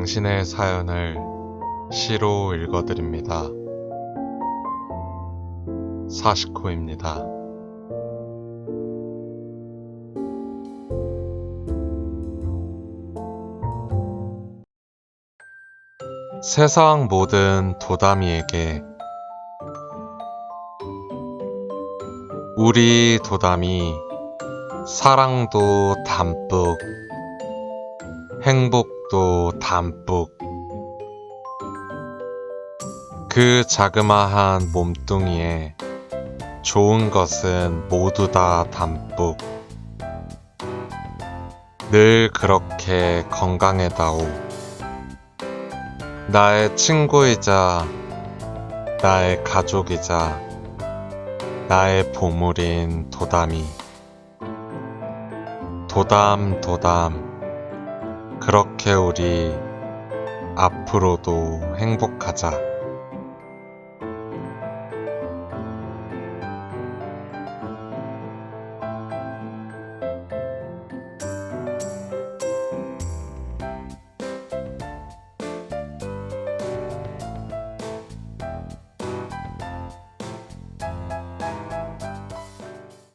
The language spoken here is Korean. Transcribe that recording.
당신의 사연을 시로 읽어드립니다. 사시코입니다. 세상 모든 도담이에게 우리 도담이 사랑도 담뿍 행복 도 담뿍. 그 자그마한 몸뚱이에 좋은 것은 모두 다 담뿍. 늘 그렇게 건강해다오. 나의 친구이자 나의 가족이자 나의 보물인 도담이. 도담 도담 그렇게 우리 앞으로도 행복하자.